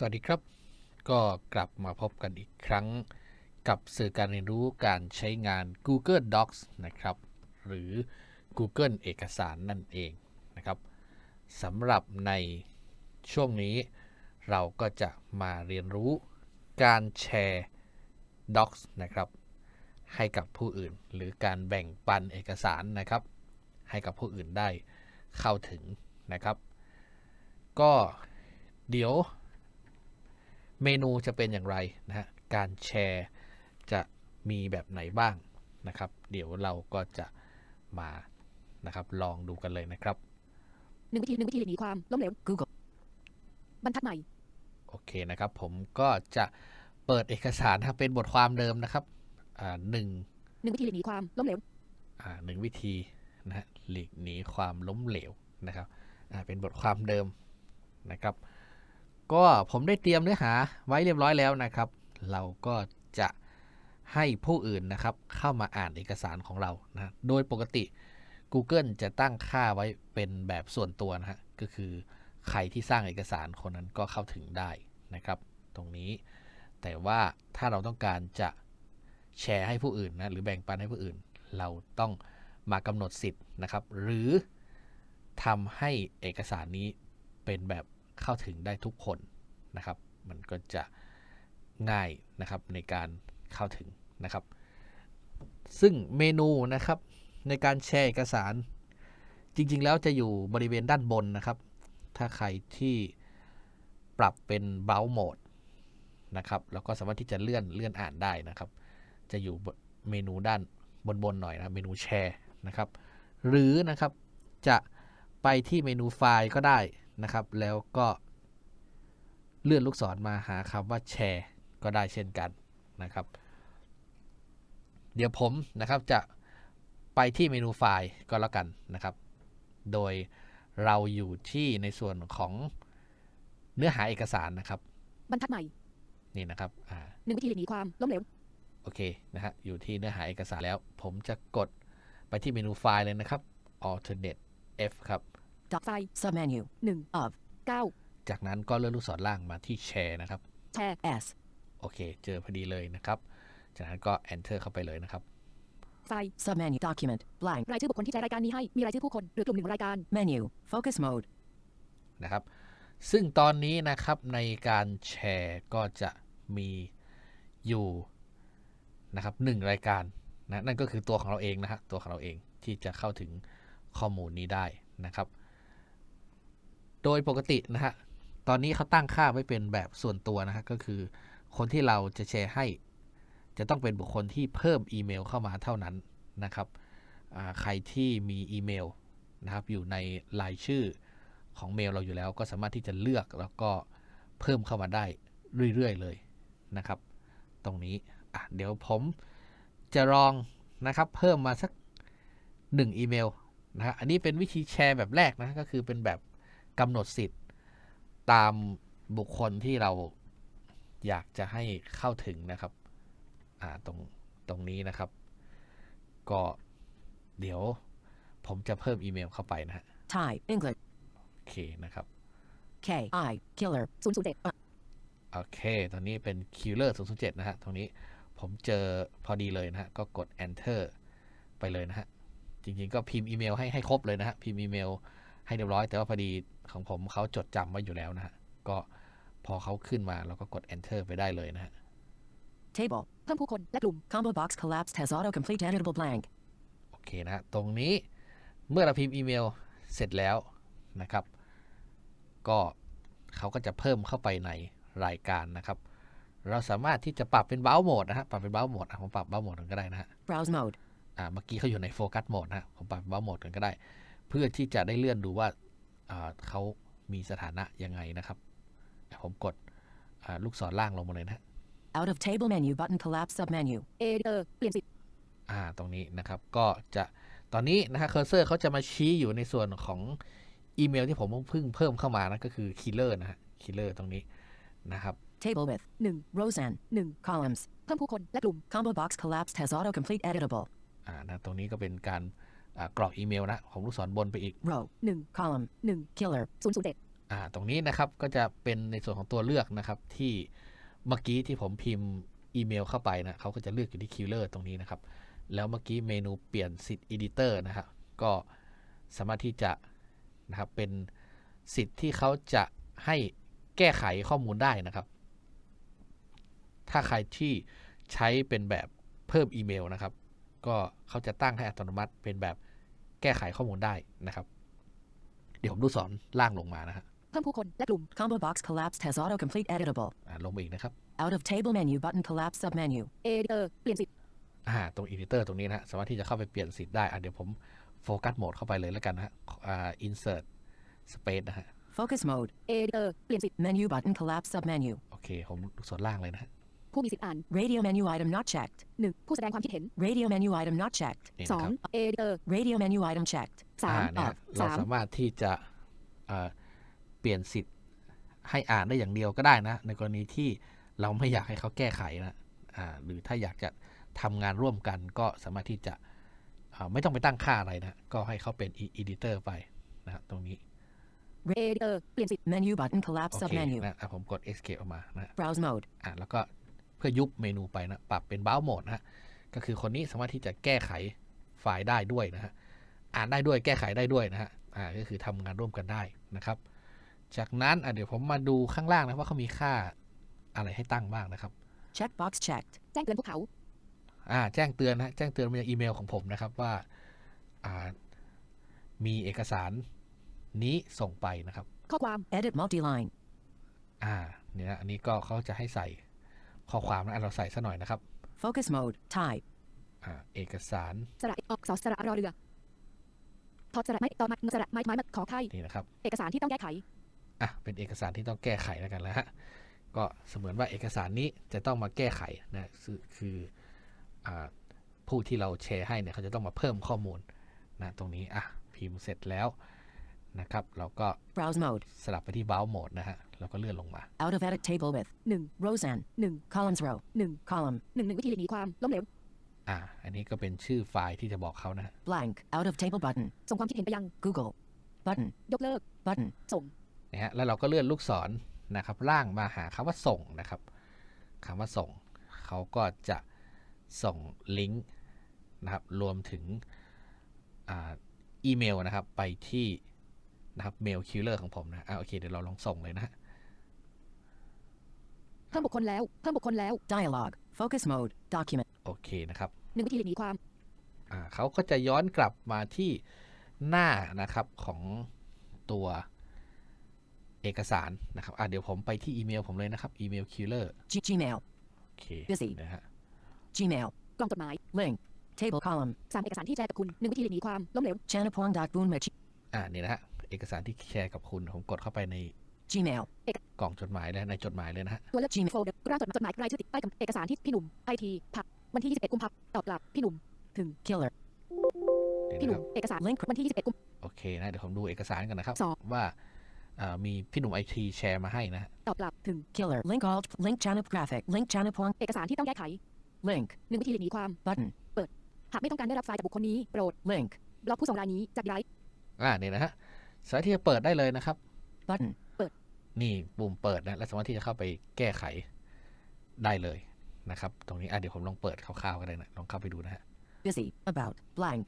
สวัสดีครับ ก็กลับมาพบกันอีกครั้งกับสื่อการเรียนรู้การใช้งาน Google Docs นะครับ หรือ Google เอกสารนั่นเองนะครับสำหรับในช่วงนี้ เราก็จะมาเรียนรู้การแชร์ Docs นะครับ ให้กับผู้อื่น หรือการแบ่งปันเอกสารนะครับ ให้กับผู้อื่นได้เข้าถึงนะครับ ก็เดี๋ยว เมนูจะเป็นอย่างไรนะฮะการแชร์จะมีแบบไหนบ้างนะครับ เดี๋ยวเราก็จะมานะครับ ลองดูกันเลยนะครับหนึ่งวิธีหนึ่งวิธีหลีกหนีความล้มเหลว Google บรรทัดใหม่ โอเคนะครับ ผมก็จะเปิดเอกสารนะครับเป็นบทความเดิมนะครับอ่าหนึ่งหนึ่งวิธีหลีกหนีความล้มเหลวอ่าหนึ่งวิธีนะฮะหลีกหนีความล้มเหลวนะครับอ่าเป็นบทความเดิมนะครับ ก็ผมได้เตรียมเนื้อหาไว้เรียบร้อยแล้วนะครับ เราก็จะให้ผู้อื่นนะครับ เข้ามาอ่านเอกสารของเรานะโดยปกติ Google จะตั้งค่าไว้เป็นแบบส่วนตัวนะฮะก็คือใครที่สร้างเอกสารคนนั้นก็เข้าถึงได้นะครับ ตรงนี้แต่ว่าถ้าเราต้องการจะแชร์ให้ผู้อื่นนะหรือแบ่งปันให้ผู้อื่น เราต้องมากำหนดสิทธิ์นะครับ หรือทำให้เอกสารนี้เป็นแบบ เข้าถึงได้ทุกคนนะครับ มันก็จะง่ายนะครับในการเข้าถึงนะครับ ซึ่งเมนูนะครับในการแชร์เอกสาร จริงๆ แล้วจะอยู่บริเวณด้านบนนะครับ ถ้าใครที่ปรับเป็น b r o w s e mode นะครับแล้วก็สามารถที่จะเลื่อนเลื่อนอ่านได้นะครับ จะอยู่เมนูด้านบนๆหน่อยนะเมนูแชร์นะครับ หรือนะครับจะไปที่เมนูไฟล์ก็ได้ นะครับ แล้วก็เลื่อนลูกศรมาหาคำว่าแชร์ก็ได้เช่นกันนะครับ เดี๋ยวผมนะครับจะไปที่เมนูไฟล์ก็แล้วกันนะครับ โดยเราอยู่ที่ในส่วนของเนื้อหาเอกสารนะครับ บรรทัดใหม่ นี่นะครับอ่าหนึ่งวิธีหลีกหนีความล้มเหลว โอเคนะฮะ อยู่ที่เนื้อหาเอกสารแล้ว ผมจะกดไปที่เมนูไฟล์เลยนะครับ alternate F ครับ ดอกไฟล์ submenu หนึ่ง of เก้าจากนั้นก็เลื่อนลูกศรล่างมาที่แชร์นะครับแชร์ s โอเค เจอพอดีเลยนะครับ จากนั้นก็ enter เข้าไปเลยนะครับไฟล์ submenu document blank รายชื่อบุคคลที่ใช้รายการนี้ให้ มีรายชื่อผู้คน หรือกลุ่มหนึ่งของรายการ menu focus mode นะครับ ซึ่งตอนนี้นะครับในการแชร์ก็จะมีอยู่นะครับหนึ่งรายการนะนั่นก็คือตัวของเราเองนะฮะตัวของเราเองที่จะเข้าถึงข้อมูลนี้ได้นะครับ โดยปกตินะฮะ ตอนนี้เขาตั้งค่าไว้เป็นแบบส่วนตัวนะฮะ ก็คือคนที่เราจะแชร์ให้ จะต้องเป็นบุคคลที่เพิ่มอีเมลเข้ามาเท่านั้นนะครับ ใครที่มีอีเมลนะครับอยู่ในรายชื่อของเมลเราอยู่แล้ว ก็สามารถที่จะเลือกแล้วก็เพิ่มเข้ามาได้เรื่อยๆเลยนะครับ ตรงนี้อะเดี๋ยวผมจะลองนะครับเพิ่มมาสัก 1 อีเมลนะฮะอันนี้เป็นวิธีแชร์แบบแรกนะก็คือเป็นแบบ กำหนดสิทธิ์ตามบุคคลที่เราอยากจะให้เข้าถึงนะครับอ่าตรงตรงนี้นะครับ ก็เดี๋ยวผมจะเพิ่มอีเมลเข้าไปนะฮะ Thai English โอเคนะครับ K I killer ศูนย์ศูนย์เจ็ดโอเค ตอนนี้เป็น Killer 007 นะฮะ ตรงนี้ผมเจอพอดีเลยนะฮะ ก็กด Enter ไปเลยนะฮะ จริงๆ ก็พิมพ์อีเมลให้ให้ครบเลยนะฮะ พิมพ์อีเมล ให้เรียบร้อย แต่ว่าพอดีของผมเขาจดจำไว้อยู่แล้วนะฮะ ก็พอเขาขึ้นมาเราก็กด Enter ไปได้เลยนะฮะ table เพิ่มผู้คนและกลุ่ม combo box collapsed has autocomplete editable blank โอเคนะฮะ ตรงนี้เมื่อเราพิมพ์อีเมลเสร็จแล้วนะครับ ก็เขาก็จะเพิ่มเข้าไปในรายการนะครับ เราสามารถที่จะปรับเป็นเบราว์โหมดนะฮะ ปรับเป็นเบราว์โหมดอะผมปรับเบราว์โหมดกันก็ได้นะฮะ browse mode อ่า เมื่อกี้เขาอยู่ในโฟกัสโหมดนะฮะผมปรับเบราว์โหมดกันก็ได้ เพื่อที่จะได้เลื่อนดูว่าอ่าเขามีสถานะยังไงนะครับอะผมกดอ่าลูกศรล่างลงมาเลยนะฮะ out of table menu button collapse submenu เอเดอร์เปลี่ยนสิทธิ์อ่าตรงนี้นะครับก็จะตอนนี้นะฮะเคอร์เซอร์เขาจะมาชี้อยู่ในส่วนของอีเมลที่ผมเพิ่งเพิ่มเข้ามานะก็คือ killer นะฮะ killer ตรงนี้นะครับ table with หนึ่ง rows and หนึ่ง columns เพิ่มผู้คนและกลุ่ม combo box collapsed has autocomplete editable อ่านะตรงนี้ก็เป็นการอ่า กรอกอีเมลนะของลูกศรบนไปอีก row หนึ่ง column หนึ่ง killer ศูนย์ศูนย์เจ็ดอ่าตรงนี้นะครับก็จะเป็นในส่วนของตัวเลือกนะครับที่เมื่อกี้ที่ผมพิมพ์อีเมลเข้าไปนะเขาก็จะเลือกอยู่ที่ Killer ตรงนี้นะครับ แล้วเมื่อกี้เมนูเปลี่ยนสิทธิ์ Editor นะครับก็สามารถที่จะนะครับเป็นสิทธิ์ที่เขาจะให้แก้ไขข้อมูลได้นะครับ ถ้าใครที่ใช้เป็นแบบเพิ่มอีเมลนะครับ ก็เขาจะตั้งให้อัตโนมัติเป็นแบบแก้ไขข้อมูลได้นะครับ เดี๋ยวผมดูสอนล่างลงมานะฮะเพิ่มผู้คนและกลุ่ม Combo box collapsed has autocomplete editable. อ่าลงไปอีกนะครับ Out of table menu button collapse submenu. เอเดอร์เปลี่ยนสิทธิ์อ่าตรง editor ตรงนี้นะฮะสามารถที่จะเข้าไปเปลี่ยนสิทธิ์ได้อะเดี๋ยวผมโฟกัสโหมดเข้าไปเลยแล้วกันนะฮะอ่า insert space นะฮะ Focus mode. เอเดอร์เปลี่ยนสิทธิ์ Menu button collapse submenu. โอเค ผมดูส่วนล่างเลยนะฮะ ผู้มีสิทธิ์อ่าน Radio menu item not checked. หนึ่งผู้แสดงความคิดเห็น Radio menu item not checked. นี่สนะองครับเอเดอร์ Radio menu item checked. สามอ่าเนี่ยออฮะกเราสามสามารถที่จะอ่าเปลี่ยนสิทธิ์ให้อ่านได้อย่างเดียวก็ได้นะ ในกรณีที่เราไม่อยากให้เขาแก้ไขนะอ่าหรือถ้าอยากจะทำงานร่วมกันก็สามารถที่จะอ่าไม่ต้องไปตั้งค่าอะไรนะ ก็ให้เขาเป็น editor ไปนะครับตรงนี้เอเดอร์เปลี่ยนสิทธิ์ Menu button collapse โอเค submenu. นะอะผมกด escape ออกมานะ Browse mode. อะแล้วก็ เพื่อยุบเมนูไปนะ ปรับเป็น browse mode นะฮะก็คือคนนี้สามารถที่จะแก้ไขไฟล์ได้ด้วยนะฮะ อ่านได้ด้วยแก้ไขได้ด้วยนะฮะ อ่า ก็คือทำงานร่วมกันได้นะครับ จากนั้นอะเดี๋ยวผมมาดูข้างล่างนะว่าเขามีค่าอะไรให้ตั้งบ้างนะครับ Checkbox checked. แจ้งเตือนพวกเขา อ่า แจ้งเตือนนะฮะแจ้งเตือนมายังอีเมลของผมนะครับว่า อ่า มีเอกสารนี้ส่งไปนะครับ ข้อความ Edit multi-line. อ่า เนี่ยนะอันนี้ก็เขาจะให้ใส่ ข้อความนะอะเราใส่ซะหน่อยนะครับ Focus mode. Type. อ่าเอกสารสระออกสอสระรอเรือทอดสระไม้ต่อมาสระไม้ไม้มาขอไข่นี่นะครับ เอกสารที่ต้องแก้ไขอะเป็นเอกสารที่ต้องแก้ไขแล้วกันแล้วฮะก็เสมือนว่าเอกสารนี้จะต้องมาแก้ไขนะคือคืออาผู้ที่เราแชร์ให้เนี่ยเขาจะต้องมาเพิ่มข้อมูลนะตรงนี้อะพิมพ์เสร็จแล้ว นะครับ เราก็ Browse mode. สลับไปที่ Browse Mode นะฮะ แล้วก็เลื่อนลงมา Out of edit table with หนึ่ง Roseanne. หนึ่ง Columns row. หนึ่ง Column. หนึ่งหนึ่งวิธีหลีกหนีความล้มเหลวอะอันนี้ก็เป็นชื่อไฟล์ที่จะบอกเขานะฮะ Blank. Out of table button. ส่งความคิดเห็นไปยัง Google. Button. ยกเลิก Button. ส่งนะฮะ แล้วเราก็เลื่อนลูกศรนะครับ ล่างมาหาคำว่าส่งนะครับคำว่าส่ง เขาก็จะส่งลิงก์นะครับ รวมถึงอาอีเมลนะครับ ไปที่ นะครับเมลคิลเลอร์ของผมนะอะโอเคเดี๋ยวเราลองส่งเลยนะฮะเพิ่มบุคคลแล้วเพิ่มบุคคลแล้ว Dialog. Focus mode. Document. โอเคนะครับหนึ่งวิธีหลีกหนีความอ่าเขาก็จะย้อนกลับมาที่หน้านะครับของตัวเอกสารนะครับอะเดี๋ยวผมไปที่อีเมลผมเลยนะครับอีเมลคิลเลอร์ G- Gmail. โอเค Busy นะฮะ Gmail. กล่องจดหมาย Link. Table column. สามเอกสารที่แชร์กับคุณหนึ่งวิธีหลีกหนีความล้มเหลว Chanapuang.boonmich. อ่านี่นะฮะ เอกสารที่แชร์กับคุณ ผมกดเข้าไปใน Gmail. กล่องจดหมายเลยในจดหมายเลยนะฮะตัวเลือก Gmail โฟลเดอร์ร่างจดหมายจดหมายรายชื่อติดป้ายกับเอกสารที่พี่หนุ่มไอทีผักวันที่ 21 กุมภาพันธ์ตอบกลับพี่หนุ่มถึง Killer. นี่พี่หนะคนุ่รัมบเอกสาร Link. วันที่ 21 กุมโอเคนะเดี๋ยวผมดูเอกสารกันนะครับสองว่าอ่ามีพี่หนุ่มไอทีแชร์มาให้นะฮะตอบกลับถึง Killer. Link alt. Link Chanap graphic. Link Chanapuang. เอกสารที่ต้องแก้ไข Link. หนึ่งวิธีหลีกหนีความ Button. หากไม่ต้องการได้รับไฟล์จากบุคคลนี้โปรด Link. บล็อกผู้ส่งรายนี้จากไลฟ์อ่านี่นะฮะ สามารถที่จะเปิดได้เลยนะครับ Button. นี่ปุ่มเปิดนะและสามารถที่จะเข้าไปแก้ไขได้เลยนะครับ ตรงนี้อะเดี๋ยวผมลองเปิดคร่าวๆก็ได้นะลองเข้าไปดูนะฮะ Busy. About. Blank.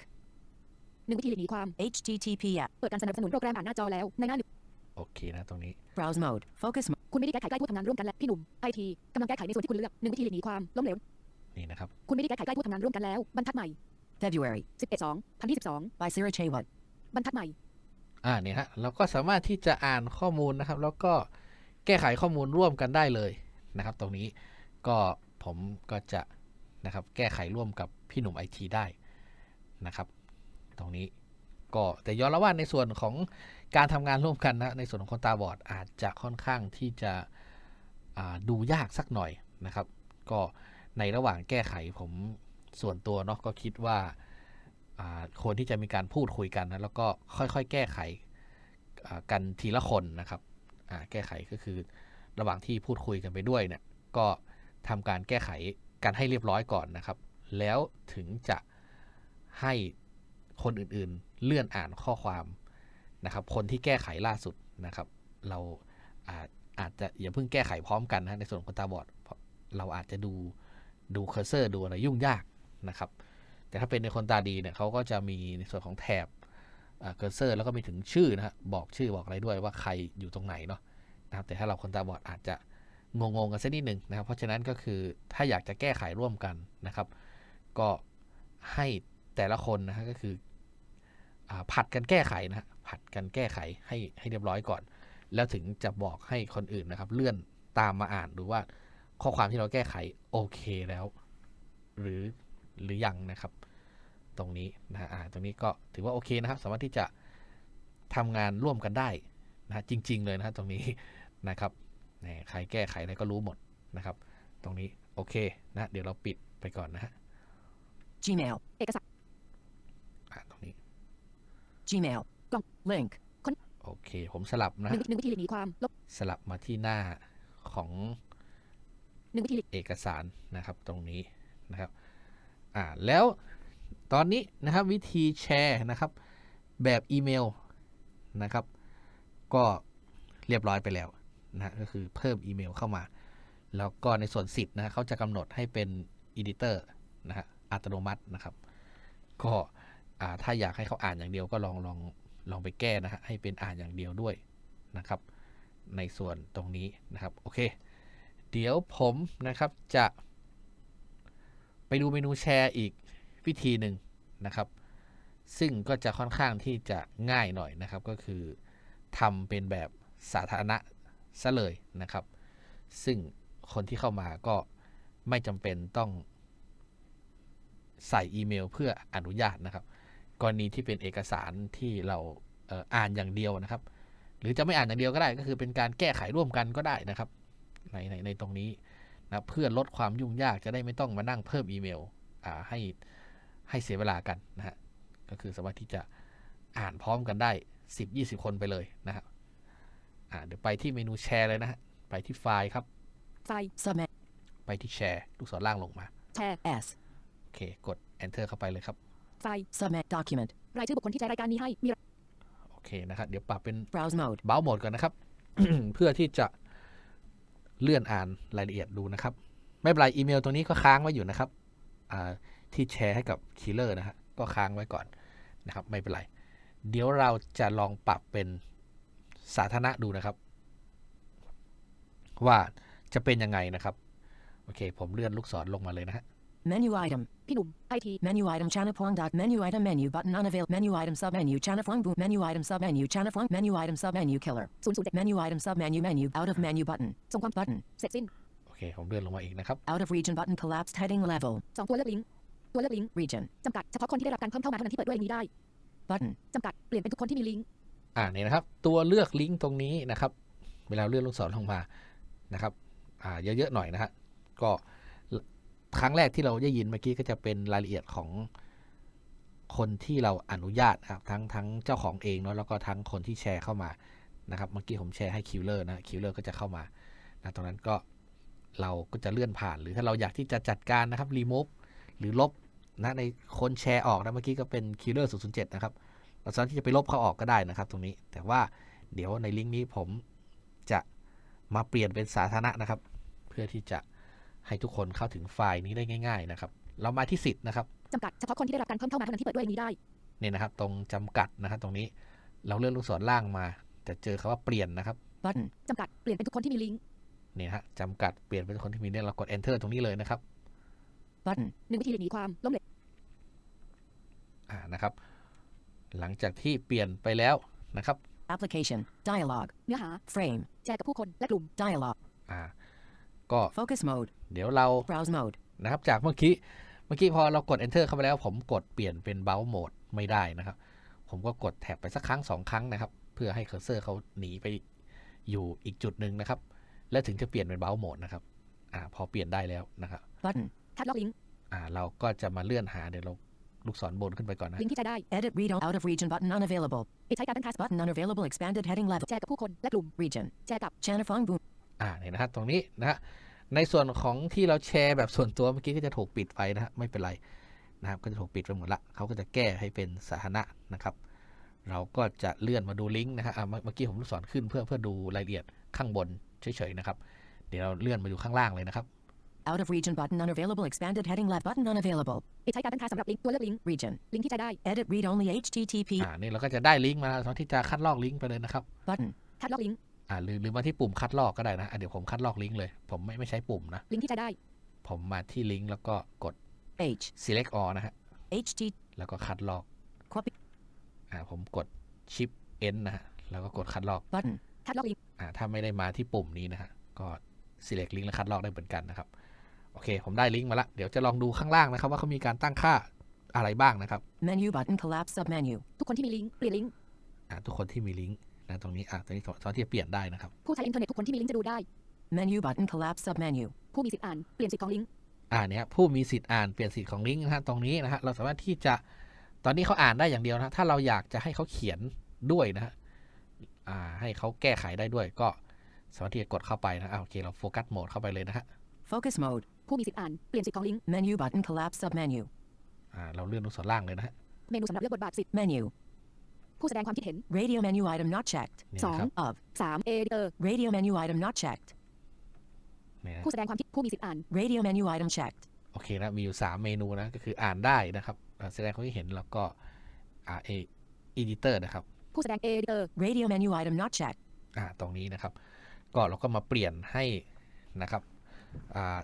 หนึ่งวิธีหลีกหนีความ HTTPS. เปิดการสนับสนุนโปรแกรมอ่านหน้าจอแล้ว ในหน้าหนึ่งโอเคนะตรงนี้ Browse mode. Focus mode. คุณไม่ได้แก้ไขใกล้ผู้ทำงานร่วมกันและพี่หนุ่มไอทีกำลังแก้ไขในส่วนที่คุณเลือกหนึ่งวิธีหลีกหนีความล้มเหลวนี่นะครับ คุณไม่ได้แก้ไขใกล้ผู้ทำงานร่วมกันแล้ว บรรทัดใหม่ February. 11 2 2022 By Sarah Chaywat. บรรทัดใหม่ อ่านี่ฮะเราก็สามารถที่จะอ่านข้อมูลนะครับ แล้วก็แก้ไขข้อมูลร่วมกันได้เลยนะครับ ตรงนี้ก็ผมก็จะนะครับแก้ไขร่วมกับพี่หนุ่มไอทีได้นะครับ ตรงนี้ก็แต่ย้อนล้วว่าในส่วนของการทำงานร่วมกันนะในส่วนของคนตาบอดอาจจะค่อนข้างที่จะดูยากสักหน่อยนะครับ ก็ในระหว่างแก้ไขผมส่วนตัวเนาะก็คิดว่า ควรที่จะมีการพูดคุยกันนะแล้วก็ค่อยๆ แก้ไขกันทีละคนนะครับแก้ไขก็คือระหว่างที่พูดคุยกันไปด้วยเนี่ยก็ทำการแก้ไขกันให้เรียบร้อยก่อนนะครับ แล้วถึงจะให้คนอื่นๆ เลื่อนอ่านข้อความนะครับ คนที่แก้ไขล่าสุดนะครับ เราอาจอาจจะอย่าเพิ่งแก้ไขพร้อมกันนะในส่วนของตาบอดเพราะเราอาจจะดูดูเคอร์เซอร์ดูอะไรยุ่งยากนะครับ แต่ถ้าเป็นในคนตาดีเนี่ยเขาก็จะมีในส่วนของแถบเคอร์เซอร์แล้วก็มีถึงชื่อนะฮะบอกชื่อบอกอะไรด้วยว่าใครอยู่ตรงไหนเนาะนะครับแต่ถ้าเราคนตาบอดอาจจะงงๆกันสักนิดหนึ่งนะครับ เพราะฉะนั้นก็คือถ้าอยากจะแก้ไขร่วมกันนะครับ ก็ให้แต่ละคนนะฮะก็คืออผัดกันแก้ไขนะฮะผัดกันแก้ไขให้ให้เรียบร้อยก่อน แล้วถึงจะบอกให้คนอื่นนะครับ เลื่อนตามมาอ่านดูว่าข้อความที่เราแก้ไขโอเคแล้ว หรือหรือยังนะครับ ตรงนี้นะฮะอ่าตรงนี้ก็ถือว่าโอเคนะครับ สามารถที่จะทำงานร่วมกันได้นะฮะจริง ๆ เลยนะฮะตรงนี้นะครับแหมใครแก้ไขอะไรก็รู้หมดนะครับ ตรงนี้โอเคนะเดี๋ยวเราปิดไปก่อนนะฮะ Gmail. เอกสารอ่าตรงนี้ Gmail. Gong. Link. โอเค ผมสลับนะหนึ่ฮะงหนึ่งวิธีหลีกหนีความลบสลับมาที่หน้าของหนึ่งวิธีหลีกเอกสารนะครับตรงนี้นะครับ อ่าแล้ว ตอนนี้นะครับวิธีแชร์นะครับแบบอีเมลนะครับ ก็เรียบร้อยไปแล้วนะก็คือเพิ่มอีเมลเข้ามา แล้วก็ในส่วนสิทธิ์นะเขาจะกำหนดให้เป็น editor นะฮะอัตโนมัตินะครับ ก็ถ้าอยากให้เขาอ่านอย่างเดียวก็ลองลองลองไปแก้นะฮะให้เป็นอ่านอย่างเดียวด้วยนะครับ ในส่วนตรงนี้นะครับโอเค เดี๋ยวผมนะครับจะไปดูเมนูแชร์อีก วิธีหนึ่งนะครับ ซึ่งก็จะค่อนข้างที่จะง่ายหน่อยนะครับ ก็คือทำเป็นแบบสาธารณะซะเลยนะครับ ซึ่งคนที่เข้ามาก็ไม่จำเป็นต้องใส่อีเมลเพื่ออนุญาตนะครับ กรณีที่เป็นเอกสารที่เราเอ่ออ่านอย่างเดียวนะครับ หรือจะไม่อ่านอย่างเดียวก็ได้ ก็คือเป็นการแก้ไขร่วมกันก็ได้นะครับ ในในในตรงนี้นะเพื่อลดความยุ่งยากจะได้ไม่ต้องมานั่งเพิ่มอีเมลให้ ให้เสียเวลากันนะฮะก็คือสามารถที่จะอ่านพร้อมกันได้ 10 20 คนไปเลยนะฮะอ่าเดี๋ยวไปที่เมนูแชร์เลยนะฮะไปที่ไฟล์ครับไฟล์ Submit. ไปที่แชร์ลูกศรล่างลงมาแชร์ S. โอเคกด enter เข้าไปเลยครับไฟล์ Submit document. รายชื่อบุคคลที่ใช้รายการนี้ให้มีโอเคนะครับเดี๋ยวปรับเป็น Browse mode. เบราว์โหมดก่อนนะครับ เพื่อที่จะเลื่อนอ่านรายละเอียดดูนะครับ ไม่เป็นไรอีเมลตัวนี้ก็ค้างไว้อยู่นะครับอ่า ที่แชร์ให้กับคีเลอร์นะฮะก็ค้างไว้ก่อนนะครับไม่เป็นไร เดี๋ยวเราจะลองปรับเป็นสาธารณะดูนะครับ ว่าจะเป็นยังไงนะครับ โอเค ผมเลื่อนลูกศรลงมาเลยนะฮะ Menu item. พี่หนุ่มไอที Menu item Chanapong dot menu item menu button unavailable. Menu item submenu Chanaflung boom. Menu item submenu Chanaflung. Menu item submenu killer. ศูนย์ศูนย์เด็ก Menu item submenu menu out of menu button. ส่งความ Button. เสร็จสิ้นโอเค ผมเลื่อนลงมาอีกนะครับ Out of region button collapsed heading level. สองตัวเลือกลิงก์ ตัวเลือกลิงก์ Region. จำกัดเฉพาะคนที่ได้รับการเพิ่มเข้ามาเท่านั้นที่เปิดด้วยลิงก์นี้ได้ Button. จำกัดเปลี่ยนเป็นทุกคนที่มีลิงก์อ่านี่นะครับ ตัวเลือกลิงก์ตรงนี้นะครับ เวลาเลื่อนลูกศรลงมานะครับ อ่าเยอะๆหน่อยนะฮะก็ครั้งแรกที่เราได้ยินเมื่อกี้ก็จะเป็นรายละเอียดของคนที่เราอนุญาตครับทั้งทั้งเจ้าของเองเนาะแล้วก็ทั้งคนที่แชร์เข้ามานะครับเมื่อกี้ผมแชร์ให้คิวเลอร์นะคิวเลอร์ก็จะเข้ามานะตรงนั้นก็เราก็จะเลื่อนผ่านหรือถ้าเราอยากที่จะจัดการนะครับรีมูฟ หรือลบนะในคนแชร์ออกนะเมื่อกี้ก็เป็นคิวเลอร์007 นะครับเราสามารถที่จะไปลบเขาออกก็ได้นะครับ ตรงนี้แต่ว่าเดี๋ยวในลิงก์นี้ผมจะมาเปลี่ยนเป็นสาธารณะนะครับ เพื่อที่จะให้ทุกคนเข้าถึงไฟล์นี้ได้ง่าย ๆ นะครับ เรามาที่สิทธิ์นะครับจำกัดเฉพาะคนที่ได้รับการเพิ่มเข้ามาเท่านั้นที่เปิดด้วยลิงก์นี้ได้เนี่ยนะครับ ตรงจำกัดนะครับตรงนี้เราเลื่อนลูกศรล่างมา จะเจอคำว่าเปลี่ยนนะครับ Button. จำกัดเปลี่ยนเป็นทุกคนที่มีลิงก์เนี่ยนะฮะจำกัดเปลี่ยนเป็นคนที่มีเนี่ยเรากด enter ตรงนี้เลยนะครับ Button. หนึ่งวิธีหลีกหนีความล้มเหลวอ่านะครับ หลังจากที่เปลี่ยนไปแล้วนะครับ Application. Dialog. เนื้อหา Frame. แชร์กับผู้คนและกลุ่ม Dialog. อ่าก็ Focus mode. เดี๋ยวเรา Browse mode. นะครับจากเมื่อกี้เมื่อกี้พอเรากด enter เข้าไปแล้ว ผมกดเปลี่ยนเป็น bounce mode ไม่ได้นะครับ ผมก็กดแท็บไปสักครั้งสองครั้งนะครับ เพื่อให้เคอร์เซอร์เขาหนีไปอยู่อีกจุดหนึ่งนะครับ แล้วถึงจะเปลี่ยนเป็น bounce mode นะครับอ่าพอเปลี่ยนได้แล้วนะครับ Button. คัดล็อกลิงก์อ่าเราก็จะมาเลื่อนหาเดี๋ยวเราลูกศรบนขึ้นไปก่อนนะลิงก์ที่ใช้ได้ Edit read out of region button unavailable. ปิดใช้การตั้งค่า Button unavailable expanded heading level. แชร์กับผู้คนและกลุ่ม Region. แชร์กับ Chanaflung boom. อ่าเนี่ยนะฮะตรงนี้นะฮะในส่วนของที่เราแชร์แบบส่วนตัวเมื่อกี้ก็จะถูกปิดไปนะฮะไม่เป็นไรนะครับก็จะถูกปิดไปหมดละเขาก็จะแก้ให้เป็นสาธารณะนะครับ เราก็จะเลื่อนมาดูลิงก์นะฮะอะเมื่อเมื่อกี้ผมลูกศรขึ้นเพื่อเพื่อดูรายละเอียดข้างบนเฉยๆนะครับ เดี๋ยวเราเลื่อนมาดูข้างล่างเลยนะครับ Out of region button unavailable. Expanded heading left button unavailable. ปิดใช้การตั้งค่าสำหรับลิงก์ตัวเลือกลิงก์ Region. ลิงก์ที่ใช้ได้ Edit read only HTTP อ่านี่เราก็จะได้ลิงก์มาแล้วที่จะคัดลอกลิงก์ไปเลยนะครับ button. คัดลอกลิงก์อ่าหรือหรือมาที่ปุ่มคัดลอกก็ได้นะอะเดี๋ยวผมคัดลอกลิงก์เลย ผมไม่ไม่ใช้ปุ่มนะ ลิงก์ที่ใช้ได้ ผมมาที่ลิงก์แล้วก็กด H. select all นะฮะ HT. แล้วก็คัดลอก Copy. อ่าผมกด shift n นะฮะแล้วก็กดคัดลอก Button. คัดลอกลิงก์อ่าถ้าไม่ได้มาที่ปุ่มนี้นะฮะก็ select ลิงก์และคัดลอกได้เหมือนกันนะครับ โอเค ผมได้ลิงก์มาละ เดี๋ยวจะลองดูข้างล่างนะครับ ว่าเขามีการตั้งค่าอะไรบ้างนะครับ Menu button collapse submenu. ทุกคนที่มีลิงก์เปลี่ยนลิงก์อ่าทุกคนที่มีลิงก์นะตรงนี้อ่าตรงนี้สามารถที่จะเปลี่ยนได้นะครับ ผู้ใช้อินเทอร์เน็ตทุกคนที่มีลิงก์จะดูได้ Menu button collapse submenu. ผู้มีสิทธิ์อ่านเปลี่ยนสิทธิ์ของลิงก์อ่าเนี่ยผู้มีสิทธิ์อ่านเปลี่ยนสิทธิ์ของลิงก์นะฮะตรงนี้นะฮะเราสามารถที่จะตอนนี้เขาอ่านได้อย่างเดียวนะถ้าเราอยากจะให้เขาเขียนด้วยนะฮะอ่าให้เขาแก้ไขได้ด้วยก็สามารถที่จะกดเข้าไปนะอ่าโอเคเราโฟกัสโหมดเข้าไปเลยนะฮะ Focus mode. ผู้มีสิทธิ์อ่าน เปลี่ยนสิทธิ์ของลิงก์ Menu button collapse submenu. อ่าเราเลื่อนลงส่วนล่างเลยนะฮะเมนูสำหรับเลือกบทบาทสิทธิ์ Menu. ผู้แสดงความคิดเห็น Radio menu item not checked. เนี่ยสองนะครับ Of. สามเอดิเตอร์ Radio menu item not checked. เนี่ยนะผู้แสดงความคิดผู้มีสิทธิ์อ่าน Radio menu item checked. โอเคนะมีอยู่ 3 เมนูนะก็คืออ่านได้นะครับอ่าแสดงความคิดเห็นแล้วก็อ่าเออีดิเตอร์นะครับผู้แสดงเอดิเตอร์ Radio menu item not checked. อ่าตรงนี้นะครับ ก็เราก็มาเปลี่ยนให้นะครับอ่า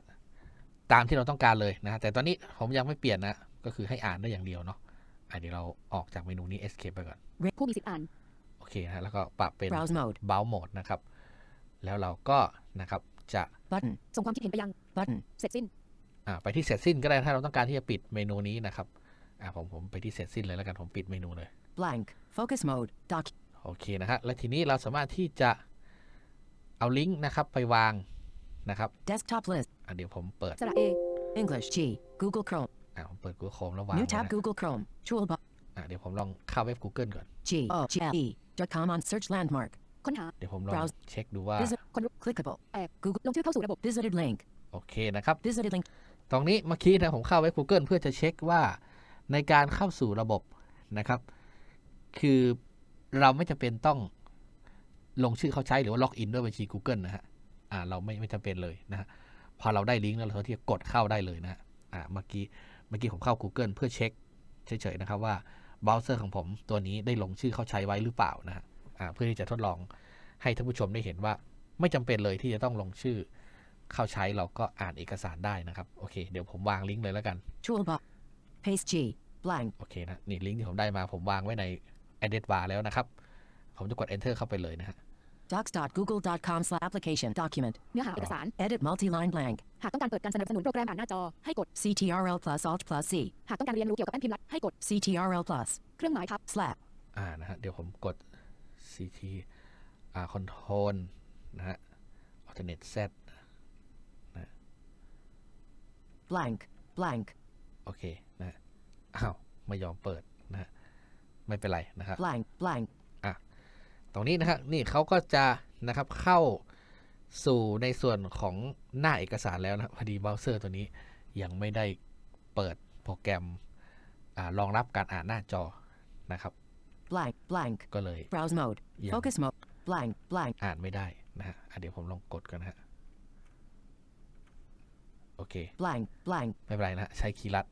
ตามที่เราต้องการเลยนะฮะแต่ตอนนี้ผมยังไม่เปลี่ยนนะ ก็คือให้อ่านได้อย่างเดียวเนาะอะเดี๋ยวเราออกจากเมนูนี้ escape ไปก่อนผู้มีสิทธิ์อ่านโอเคนะฮะแล้วก็ปรับเป็น Browse mode. bounce mode นะครับ แล้วเราก็นะครับจะ Button. ส่งความคิดเห็นไปยัง Button. เสร็จสิ้นอ่าไปที่เสร็จสิ้นก็ได้ถ้าเราต้องการที่จะปิดเมนูนี้นะครับอ่าผมผมไปที่เสร็จสิ้นเลยแล้วกันผมปิดเมนูเลย Blank. Focus mode. Doc. โอเคนะฮะและทีนี้เราสามารถที่จะเอาลิงก์นะครับไปวาง นะครับ Desktop list. อะเดี๋ยวผมเปิดสระเอ English. G. Google Chrome. อะผมเปิด Google Chrome แล้ววาง New ไว้ tab นะ Google Chrome. Toolbar. อะเดี๋ยวผมลองเข้าเว็บ Google ก่อน G. O. G. L. E. Dot com on search landmark. ค้นหาเดี๋ยวผมลอง Browse เช็คดูว่า Visit. คนรู้ Clickable. แอบ Google. ลงชื่อเข้าสู่ระบบ Visited link. โอเคนะครับ Visited link. ตรงนี้เมื่อกี้นะผมเข้าเว็บ Google เพื่อจะเช็คว่าในการเข้าสู่ระบบนะครับ คือเราไม่จำเป็นต้องลงชื่อเขาใช้หรือว่าล็อกอินด้วยบัญชี Google นะฮะ อ่าเราไม่ไม่จำเป็นเลยนะฮะพอเราได้ลิงก์แล้วเราสามารถที่จะกดเข้าได้เลยนะฮะอ่าเมื่อกี้เมื่อกี้ผมเข้า Google เพื่อเช็คเฉยๆนะครับว่าเบราว์เซอร์ของผมตัวนี้ได้ลงชื่อเขาใช้ไว้หรือเปล่านะฮะอ่าเพื่อที่จะทดลองให้ท่านผู้ชมได้เห็นว่า ไม่จำเป็นเลยที่จะต้องลงชื่อเข้าใช้เราก็อ่านเอกสารได้นะครับโอเคเดี๋ยวผมวางลิงก์เลยแล้วกัน Toolbar. Paste G. Blank. โอเคนะนี่ลิงก์ที่ผมได้มาผมวางไว้ใน address bar แล้วนะครับ ผมจะกด enter เข้าไปเลยนะฮะ Docs.google.com slash application document. เนื้อหาเอกสาร Edit multi-line blank. หากต้องการเปิดการสนับสนุนโปรแกรมอ่านหน้าจอให้กด CTRL plus Alt plus C. หากต้องการเรียนรู้เกี่ยวกับแป้นพิมพ์ลัดให้กด CTRL plus. เครื่องหมายทับ Slap. อ่านะฮะเดี๋ยวผมกด ct อ่า control นะฮะ alternate z Blank. Blank. โอเคนะฮะอ้าวไม่ยอมเปิดนะฮะไม่เป็นไรนะครับ Blank. Blank. ตรงนี้นะครับนี่เขาก็จะนะครับเข้าสู่ในส่วนของหน้าเอกสารแล้วนะพอดีเบราว์เซอร์ตัวนี้ยังไม่ได้เปิดโปรแกรมอารองรับการอ่านหน้าจอนะครับ Blank. Blank. ก็เลย Browse mode. ยัง Focus mode. Blank. Blank. อ่านไม่ได้นะฮะอะเดี๋ยวผมลองกดกันนะฮะโอเค Blank. Blank. ไม่เป็นไรนะฮะใช้คีย์ลัด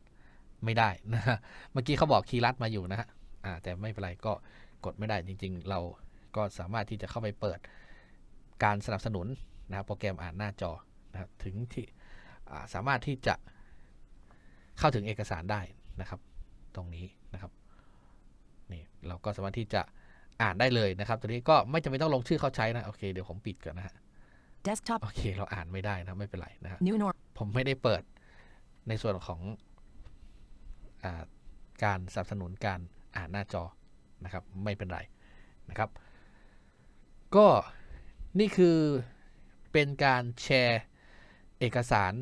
ไม่ได้นะฮะเมื่อกี้เขาบอกคีย์ลัดมาอยู่นะฮะอ่าแต่ไม่เป็นไรก็กดไม่ได้จริง ๆ เรา ก็สามารถที่จะเข้าไปเปิดการสนับสนุนนะครับโปรแกรมอ่านหน้าจอนะครับถึงที่อ่าสามารถที่จะเข้าถึงเอกสารได้นะครับ ตรงนี้นะครับนี่เราก็สามารถที่จะอ่านได้เลยนะครับตัวนี้ก็ไม่จำเป็นต้องลงชื่อเขาใช้นะโอเคเดี๋ยวผมปิดก่อนนะฮะ Desktop. โอเค เราอ่านไม่ได้นะไม่เป็นไรนะฮะ New norm. ผมไม่ได้เปิดในส่วนของอาการสนับสนุนการอ่านหน้าจอนะครับ ไม่เป็นไรนะครับ ก็นี่คือเป็นการแชร์เอกสาร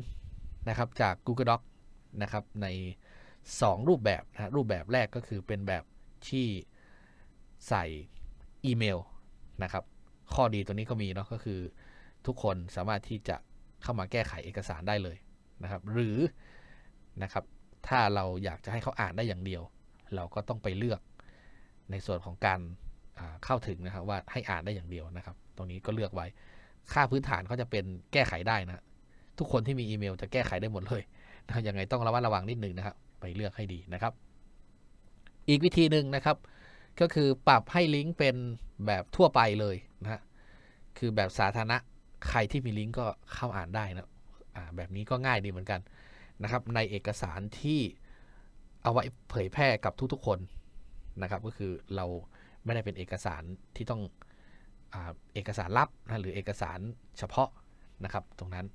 นะครับจาก Google Doc นะครับใน 2 รูปแบบนะรูปแบบแรกก็คือเป็นแบบที่ใส่อีเมลนะครับข้อดีตัวนี้ก็มีเนาะก็คือทุกคนสามารถที่จะเข้ามาแก้ไขเอกสารได้เลยนะครับ หรือนะครับถ้าเราอยากจะให้เขาอ่านได้อย่างเดียว เราก็ต้องไปเลือกในส่วนของการ เข้าถึงนะครับว่าให้อ่านได้อย่างเดียวนะครับ ตรงนี้ก็เลือกไว้ ค่าพื้นฐานเขาจะเป็นแก้ไขได้นะ ทุกคนที่มีอีเมลจะแก้ไขได้หมดเลยนะยังไงต้องระมัดระวังนิดนึงนะครับ ไปเลือกให้ดีนะครับ อีกวิธีหนึ่งนะครับ ก็คือปรับให้ลิงก์เป็นแบบทั่วไปเลยนะฮะคือแบบสาธารณะใครที่มีลิงก์ก็เข้าอ่านได้นะแบบนี้ก็ง่ายดีเหมือนกันนะครับ ในเอกสารที่เอาไว้เผยแพร่กับทุกๆคนนะครับ ก็คือเรา ไม่ได้เป็นเอกสารที่ต้องอเอกสารลับนะหรือเอกสารเฉพาะนะครับตรงนั้น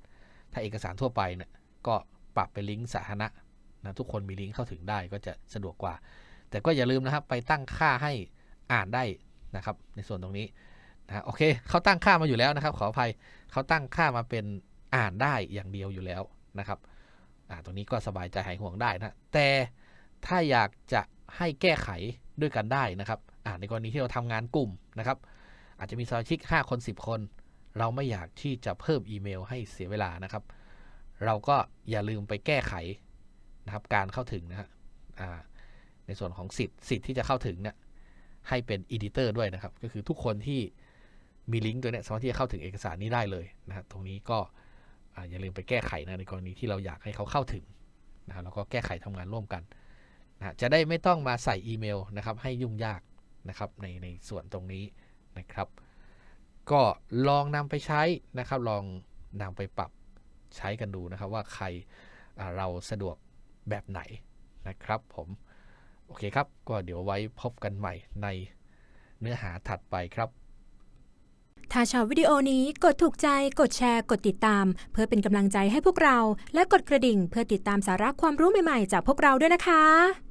ถ้าเอกสารทั่วไปเนี่ยก็ปรับเป็นลิงก์สาธารณะนะทุกคนมีลิงก์เข้าถึงได้ก็จะสะดวกกว่า แต่ก็อย่าลืมนะครับไปตั้งค่าให้อ่านได้นะครับ ในส่วนตรงนี้นะโอเคเขาตั้งค่ามาอยู่แล้วนะครับ ขออภัยเขาตั้งค่ามาเป็นอ่านได้อย่างเดียวอยู่แล้วนะครับอ่าตรงนี้ก็สบายใจหายห่วงได้นะแต่ถ้าอยากจะให้แก้ไขด้วยกันได้นะครับ ในกรณีที่เราทำงานกลุ่มนะครับ อาจจะมีสมาชิก 5 คน 10 คน เราไม่อยากที่จะเพิ่มอีเมลให้เสียเวลานะครับ เราก็อย่าลืมไปแก้ไขนะครับการเข้าถึงนะฮะในส่วนของสิทธิ์สิทธิ์ที่จะเข้าถึงเนี่ยให้เป็นอีดิเตอร์ด้วยนะครับ ก็คือทุกคนที่มีลิงก์ตัวเนี้ยสามารถที่จะเข้าถึงเอกสารนี้ได้เลยนะครับตรงนี้ก็อย่าลืมไปแก้ไขนะในกรณีที่เราอยากให้เขาเข้าถึงนะครับแล้วก็แก้ไขทำงานร่วมกันนะจะได้ไม่ต้องมาใส่อีเมลนะครับให้ยุ่งยาก นะครับในในส่วนตรงนี้นะครับ ก็ลองนำไปใช้นะครับลองนำไปปรับใช้กันดูนะครับว่าใครเราสะดวกแบบไหนนะครับผมโอเคครับ ก็เดี๋ยวไว้พบกันใหม่ในเนื้อหาถัดไปครับ ถ้าชอบวิดีโอนี้กดถูกใจ กดแชร์ กดติดตาม เพื่อเป็นกำลังใจให้พวกเรา และกดกระดิ่งเพื่อติดตามสาระความรู้ใหม่ๆ จากพวกเราด้วยนะคะ